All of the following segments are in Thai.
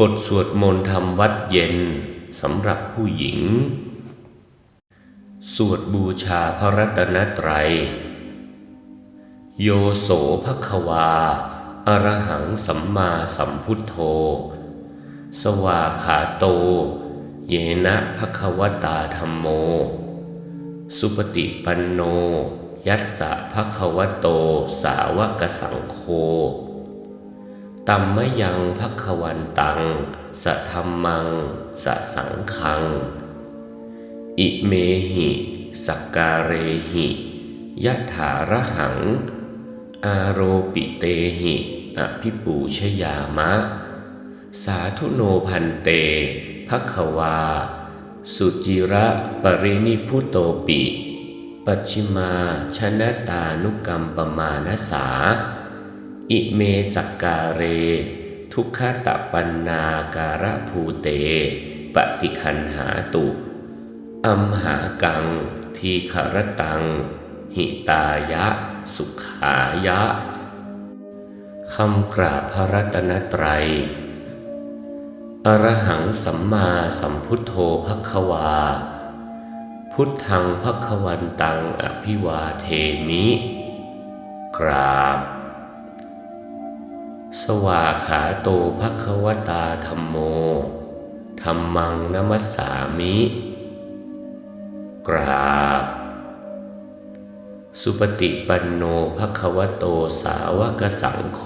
บทสวดมนต์ทำวัดเย็นสำหรับผู้หญิง สวดบูชาพระรัตนตรัย โยโสภควา อรหังสัมมาสัมพุทโธ สวาขาโต เยนะภควตาธรรมโม สุปฏิปันโน ยัสสะภควโต สาวกสังโฆ ตัมมะยังพักวันตังสะธรรมังสะสังคัง อิเมหิสักการเรหิยะถาระหัง อาโรปิเตหิอภิปูชยามะ สาธุโนพันเตพักวา สุจิระปรินิพุโตปิ ปัจฉิมาชนะตานุกรรมปมาณสา อิเมสักการเร ทุกขตะปันนาการะภูเต ปฏิคันหาตุอัมหากัง ทีขรตัง หิตายะ สุขายะคำกราบพระรัตนตรัย อรหังสัมมาสัมพุทโธภควา พุทธังภควันตังอภิวาเทมิ กราบ สวาขาโตภควตาธรรมโมธรรมังนมัสสามิ กราบ สุปฏิปันโนภควโตสาวกสังโฆ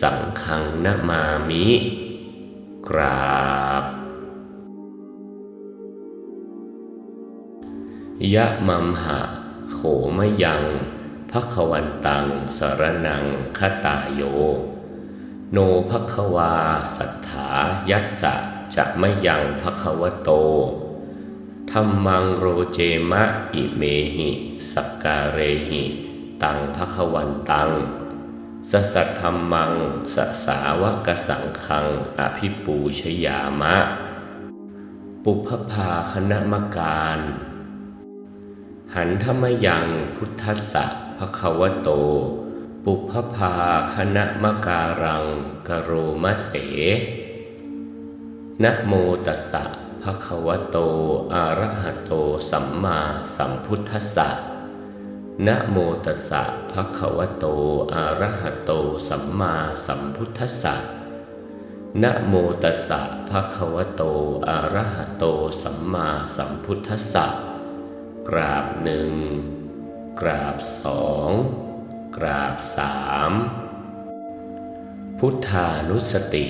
สังฆังนมามิ กราบยะมัมหะ โขมยัง ภควันตังสรนังคตาโย โนภควาสัทธายัสสะจะมะยังภควโตธรรมังโรเจมะอิเมหิสักการเรหิ ตังภควันตังสสัทธรรมังสสาวกสังคังอภิปูชยามะ ปุพพาคณมการ หันธรรมยังพุทธสสะ ภควโต ปุพพาคณะมการังกโรมะเสนะโมตัสสะภควโต อะระหะโต สัมมาสัมพุทธัสสะนะโมตัสสะภควโต อะระหะโต สัมมาสัมพุทธัสสะนะโมตัสสะภควโต อะระหะโต สัมมาสัมพุทธัสสะกราบหนึ่ง กราบสองกราบสามพุทธานุสติ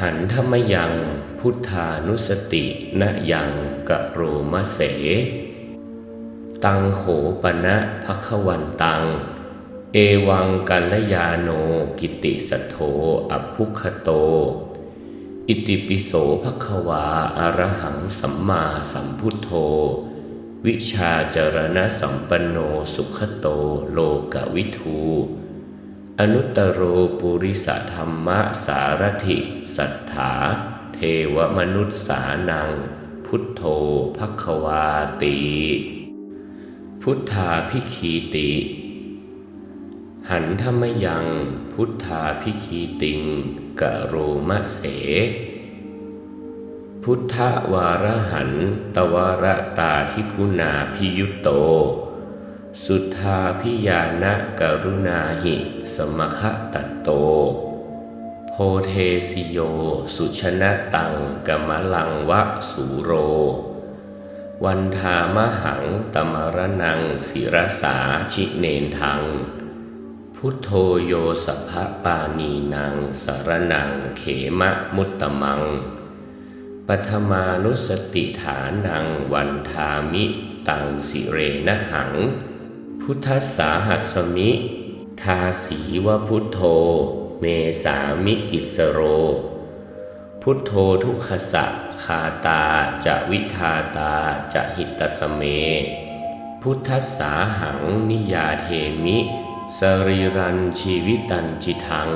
หันธรรมยังพุทธานุสติณยังกะโรมะเส ตังโขปณะภควันตัง เอวังกัลยาโนกิติสโธอภุคโต อิติปิโสภควาอารหังสัมมาสัมพุทโธ วิชาจรณะสัมปันโนสุขโตโลกวิทูอนุตตโรปุริสธรรมะสารถิสัทธา เทวมนุษย์สานัง พุทโธภควาติพุทธาพิคีติ หันธรรมยัง พุทธาพิคีติงกะโรมะเส พุทธวารหันตวรตาทิคุณาพิยุตโต สุทธาพิยานะกรุณาหิ สมคะตตโต โพเทสิโย สุชนะตังกมลังวะสูโร วันทามหังตมรนังศิรสาชิเนนทัง พุทโธโยสัพพปานีนางสารนังเขมะมุตตมัง ปัทมานุสติฐานังวันทามิตังสิเรนะหัง พุทธสาหัสมิ ทาสีวพุทโธ เมสามิกิสโร พุทโธทุกขสะคาตาจะวิทาตาจะหิตสเม พุทธสาหังนิยาเทมิ สรีรันชีวิตันจิทัง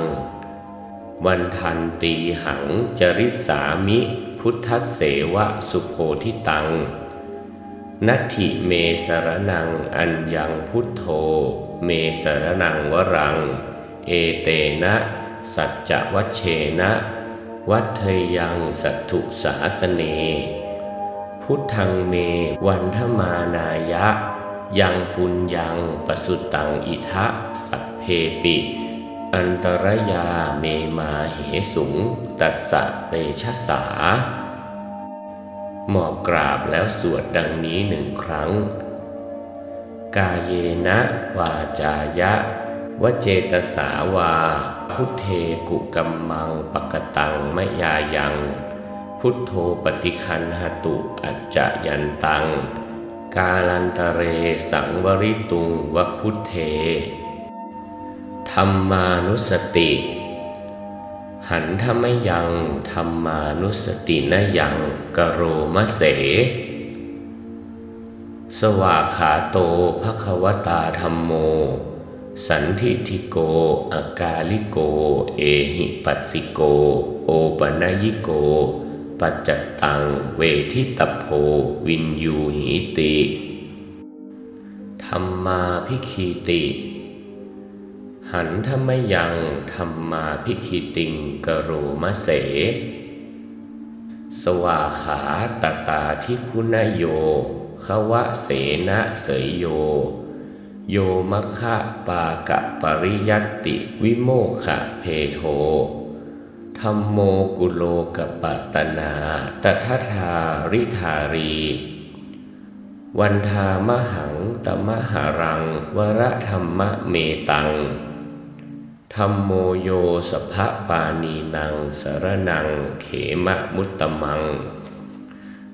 วันทันตีหังจริสามิ พุทธเสวะสุโพธิตัง นัตถิเมสรนังอัญญังพุทโธ เมสรนังวรัง เอเตนะ สัจจวัชเชนะ วัฏเทยังสัตถุสาสเน พุทธังเมวันธมานายะ ยังปุญญังปสุตังอิทะสัพเพปิ อันตรยาเมมาเหสุง ตัสสะเตชะสา หมอบกราบแล้วสวดดังนี้หนึ่งครั้ง กาเยนะ วาจายะ วเจตสาวา พุทเทกุกัมมังปกตังมยายัง พุทโธปฏิคันหตุอัจจะยันตัง กาลันตเรสังวริตุงวพุทเท ธรรมานุสติ หันธรรมยังธรรมานุสตินยังกโรมะเส สวากขาโตภควตาธรรมโม สันทิทิโกอากาลิโก เอหิปัสสิโก โอปนยิโก ปัจจตังเวทิตโพวินยูหิติธรรมาพิคีติ หันธรรมยังธรรมาพิคีติงกโรมะเส สวาขาตตาทิคุณโยขวะเสนะเสยโย โยมัคะปากะปริยัติวิโมขะเพโทธรรมโมกุโลกปะตนาตถาธาริธารี วันทามหังตมหารัง วรธรรมเมตัง ธรรมโมโยสภะปานีนังสารนัง เขมะมุตตมัง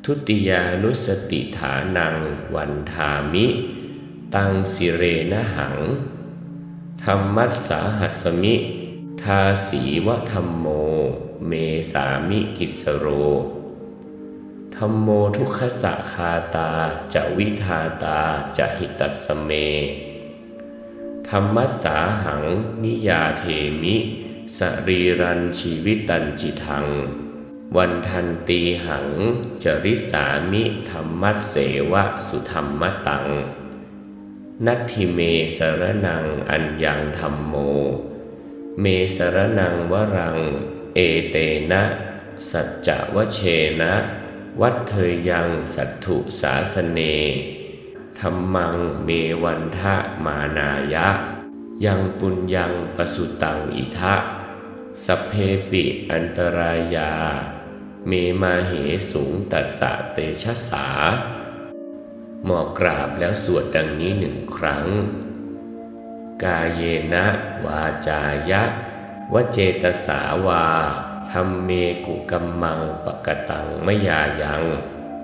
ทุติยานุสติฐานัง วันทามิ ตังสิเรนะหัง ธรรมัสสาหัสมิ ทาสีวธรรมโม เมสามิกิสโร ธรรมโมทุกขสะคาตาจะวิทาตาจะหิตัสเม ธรรมัสสาหังนิยาเทมิ สรีรันชีวิตันจิทัง วันทันตีหัง จริสามิธรรมัสเสวะสุธรรมตัง นัตถิเมสรนังอัญญังธรรมโม เมสรนังวรัง เอเตนะ สัจจวะเชนะ วัดเทยยังสัตถุสาสเน ธรรมังเมวันทะมานายะ ยังปุญญังปสุตังอิทะสเพปิอันตรายา เมมาเหสูงตัสสะเตชะสา หมอบกราบแล้วสวดดังนี้หนึ่งครั้ง กาเยนะ วาจายะวเจตสาวาธรรมเมกุกัมมังปกตังมยายัง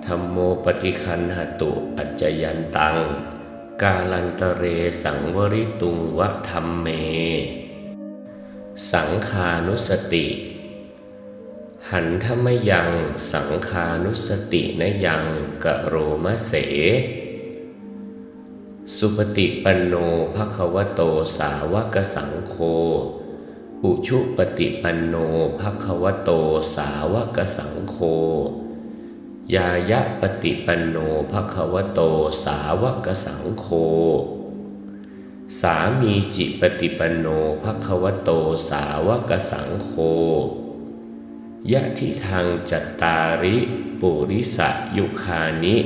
ธรรมโมปฏิคันหตุอัจจยันตัง กาลันตเรสังวริตุงวะธรรมเม สังคานุสติ หันธรรมยัง สังคานุสตินยังกะโรมะเส สุปฏิปันโนภควโตสาวกสังโฆอุชุปฏิปันโนภควโตสาวกสังโฆ ยายะปฏิปันโนภควโตสาวกสังโฆสามีจิปฏิปันโนภควโตสาวกสังโฆยะทิทางจัตตาริปุริสยุคานิ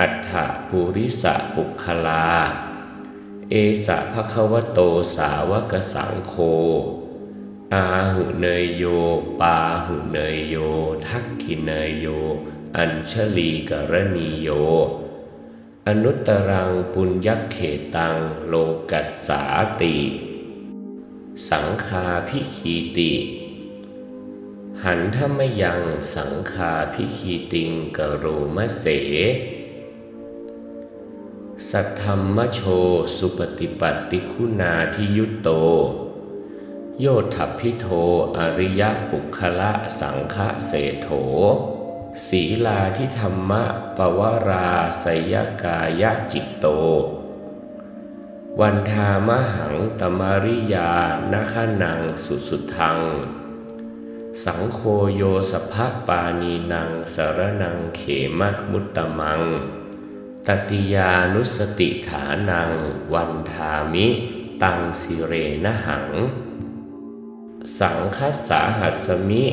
อัฏฐปุริสปุคลา เอสะภควโตสาวกสังโฆอาหุเนยโย ปาหุเนยโย ทักขิเนยโย อัญชลีกรณีโย อนุตตรังปุญญเขตังโลกัสสาติ สังคาพิคีติ หันธรรมยังสังคาพิคีติงกโรมะเส สัทธรรมโชสุปฏิปัติคุณาทิยุตโต โยทัพพิโทอริยปุคละสังฆเสโถ ศีลาทิธรรมะปวราสยกายจิตโต วันทามหังตมริยานคนังสุสุทัง สังโคโยสภะปานีนังสารนังเขมะมุตตมัง ตติยานุสติฐานัง วันทามิ ตังสิเรนะหัง สังคัสสาหัสมิ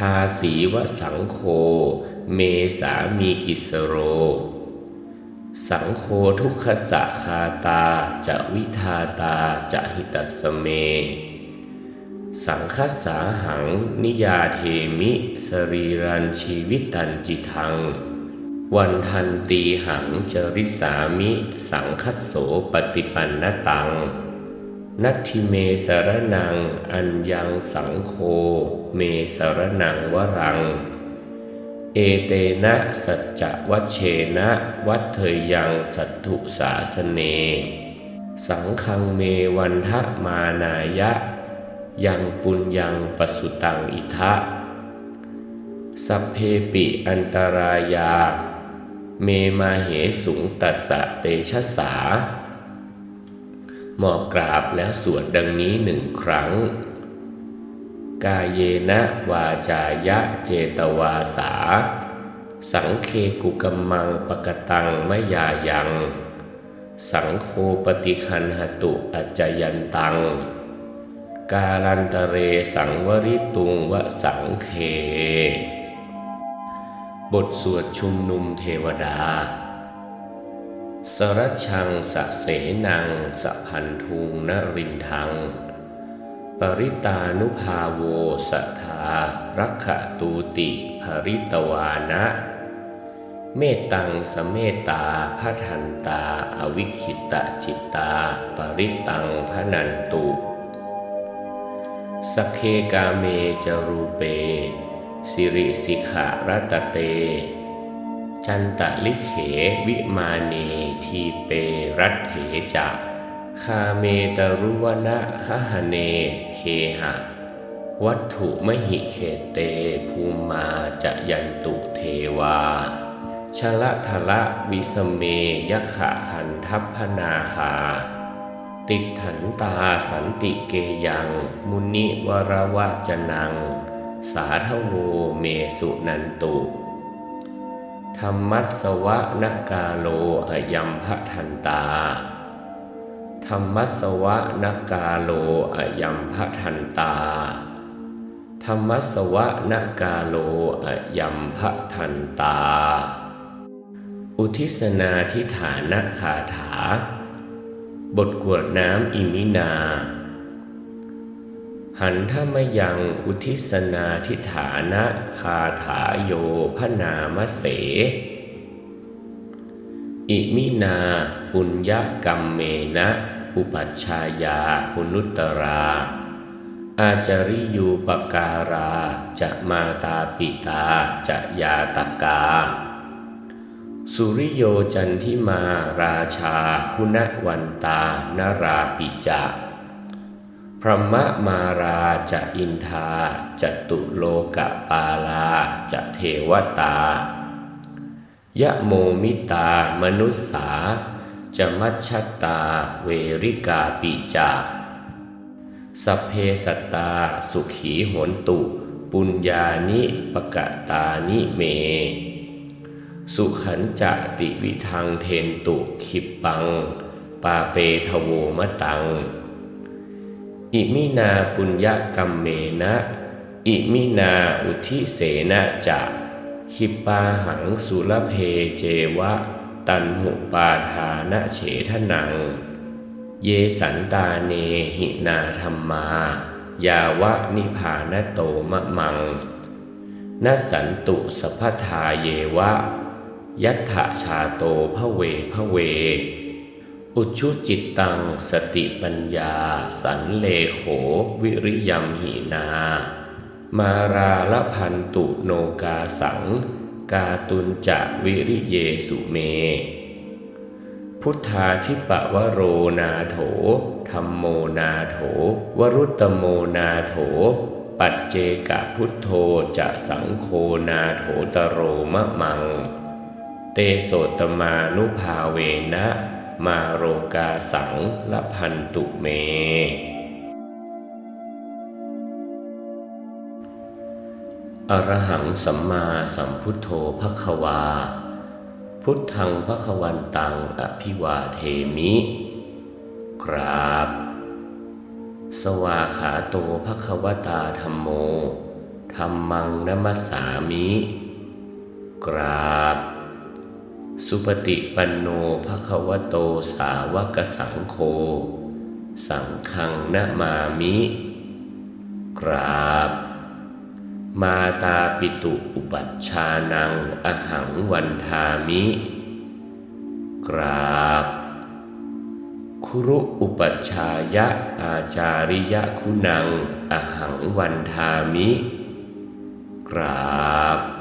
ทาสีวสังโฆเมสามีกิสโร สังโฆทุกขสะคาตาจะวิทาตาจะหิตัสเม สังคัสสาหังนิยาเทมิ สรีรันชีวิตันจิทัง วันทันตีหังจริสามิ สังคัสโสปฏิปันนตัง นัติเมสรนัง อัญญังสังโฆเมสรนังวรัง เอเตนะสัจจวัชเชนะ วัดเทยยังสัตถุสาสเน สังคังเมวันทะมานายะ ยังปุญญังปสุตังอิทะ สัพเพปิอันตรายา เมมาเหสุงตัสสะเตชะสา หมอบกราบแล้วสวดดังนี้หนึ่งครั้ง กายเยนะวาจายะเจตวาสา สังเคกุกัมมังปกตังมยายัง สังโฆปฏิคันหตุอัจยันตัง กาลันตเรสังวริตุงวสังเค บทสวดชุมนุมเทวดา สรชังสะเสนังสะพันทุงนรินทัง ปริตานุภาโวสัทธารักขตูติภริตวานะ เมตตังสเมตตาพระทันตาอวิคิตะจิตตา ปริตังพนันตุสเคกาเมจรูเป สิริสิขะรัตเต จันตะลิเขวิมาเนทีเปรัตเถจะคาเมตรุวนะคหเนเคหะ วัตถุมหิเขเตภูมาจะยันตุเทวาชละทละวิสเมยขะขันทัพพนาคา ติดถันตาสันติเกยัง มุนิวรวาจนัง สาทโวเมสุนันตุ ธรรมัสวะนกาโลอยัมพะทันตา ธรรมัสวะนกาโลอยัมพะทันตา ธรรมัสวะนกาโลอยัมพะทันตา อุทิศนาทิฐานะคาถา บทกวดน้ำอิมินา หันธมยังอุทิศนาทิฐานะคาถาโยพนามเส อิมินาปุญญกรรมเมนะ อุปัชฌายาคุณุตตรา อาจาริยูปการาจะมาตาปิตาจะยาตกา สุริโยจันทิมาราชาคุณวันตานราปิจะพ รหมมาราจะอินทาจะตุโลกะปาลาจะเทวตายะโมมิตามนุสสาจะมัชชตาเวริกาปิจาสเพสตาสุขีหนตุ ปุญญานิปกะตานิเม สุขันจะติวิทังเทนตุขิปปัง ปาเปทโวมะตัง อิมินาปุญญกรรมเมนะ อิมินาอุทิเสนะจะขิปปาหังสุลเพเจวะ ตันหุปาทานะเฉทนัง เยสันตาเนหินาธรรมา ยาวะนิพานโตมะมังนัสสันตุสัพพทาเยวะ ยัตถะชาโตพระเวพระเว อุชุจิตตังสติปัญญา สันเลโข วิริยมหินา มาราละพันตุโนกาสัง กาตุนจะวิริเยสุเม พุทธาทิปะวโรนาโถธรรมโมนาโถ วรุตตโมนาโถ ปัจเจกพุทโธจะสังโฆนาโถตโรมะมัง เตโสตมานุภาเวนะ มาโรกาสังละพันตุเม อรหังสัมมาสัมพุทโธภควา พุทธังภควันตังอภิวาเทมิครับสวาขาโตภควตาธรรมโมธรรมังนมัสสามิ กราบ สุปฏิปันโนภควโตสาวกสังโฆสังฆังนะมามิ กราบ มาตาปิตุอุปัชฌานังอหังวันทามิ กราบ คุรุอุปัชฌายะอาจาริยะคุณังอหังวันทามิ กราบ